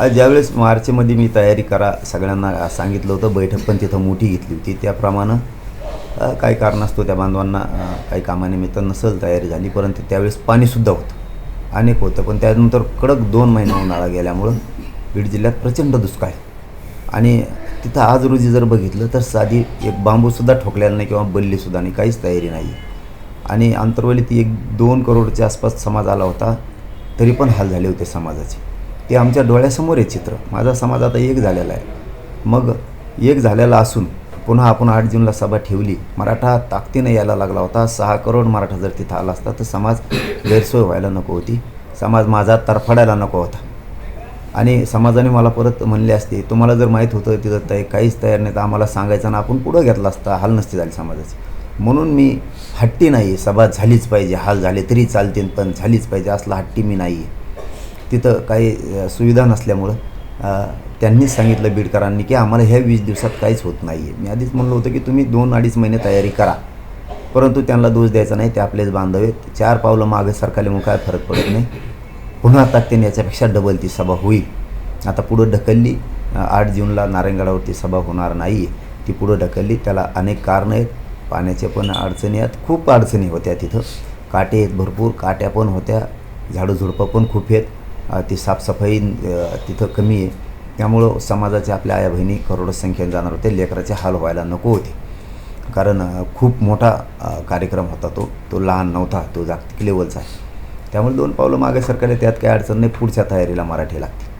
ज्यावेळेस मार्चमध्ये मी तयारी करा सगळ्यांना सांगितलं होतं बैठक पण तिथं मोठी घेतली होती. त्याप्रमाणे काही कारणास्तव त्या बांधवांना काही कामानिमित्त नसेल तयारी झाली परंतु त्यावेळेस पाणीसुद्धा होतं. अनेक होतं पण त्यानंतर कडक दोन महिने उन्हाळा गेल्यामुळं बीड जिल्ह्यात प्रचंड दुष्काळ. आणि तिथं आज रोजी जर बघितलं तर साधी एक बांबूसुद्धा ठोकलेला नाही किंवा बल्लीसुद्धा नाही काहीच तयारी नाही. आणि आंतरवली ती एक दोन करोडच्या आसपास समाज आला होता तरी पण हाल झाले होते समाजाचे. ते आमच्या डोळ्यासमोर आहे चित्र. माझा समाज आता एक झालेला आहे. मग एक झालेला असून पुन्हा आपण आठ जूनला सभा ठेवली. मराठा ताकदीनं यायला लागला होता. सहा करोड मराठा जर तिथं आला असता तर समाज गैरसोय व्हायला नको होती. समाज माझा तरफडायला नको होता. आणि समाजाने मला परत म्हणले असते तुम्हाला जर माहीत होतं तिथं तय काहीच तयार नाही तर आम्हाला सांगायचं ना आपण पुढं घेतला असता. हाल नसते झाली समाजाची. म्हणून मी हट्टी नाही. सभा झालीच पाहिजे. हाल झाले तरी चालतील पण झालीच पाहिजे. असला हट्टी मी नाही आहे तिथं काही सुविधा नसल्यामुळं त्यांनी त्यांनीच सांगितलं बीडकरांनी की आम्हाला ह्या वीस दिवसात काहीच होत नाही आहे मी आधीच म्हणलं होतं की तुम्ही दोन अडीच महिने तयारी करा. परंतु त्यांना दोष द्यायचा नाही ते आपलेच बांधव आहेत. चार पावलं मागे सरकारल्यामुळे काय फरक पडत नाही. पुन्हा ताकदीने याच्यापेक्षा डबल ती सभा होईल. आता पुढं ढकलली आठ जूनला नारायणगडावरती सभा होणार नाही आहे ती पुढं ढकलली त्याला अनेक कारणं आहेत. पाण्याचे पण अडचणी आहेत. खूप अडचणी होत्या तिथं. काटे आहेत भरपूर काट्या पण होत्या. झाडं झुडपं पण खूप आहेत. ती साफसफाई तिथं कमी आहे. त्यामुळं समाजाच्या आपल्या आया बहिणी करोडो संख्येने जाणार होते. लेकराचे हाल व्हायला नको होते. कारण खूप मोठा कार्यक्रम होता तो. तो लहान नव्हता. तो जागतिक लेवलचा आहे. त्यामुळे दोन पावलं मागे सरकारला त्यात काही अडचण नाही. पुढच्या तयारीला मराठी लागते.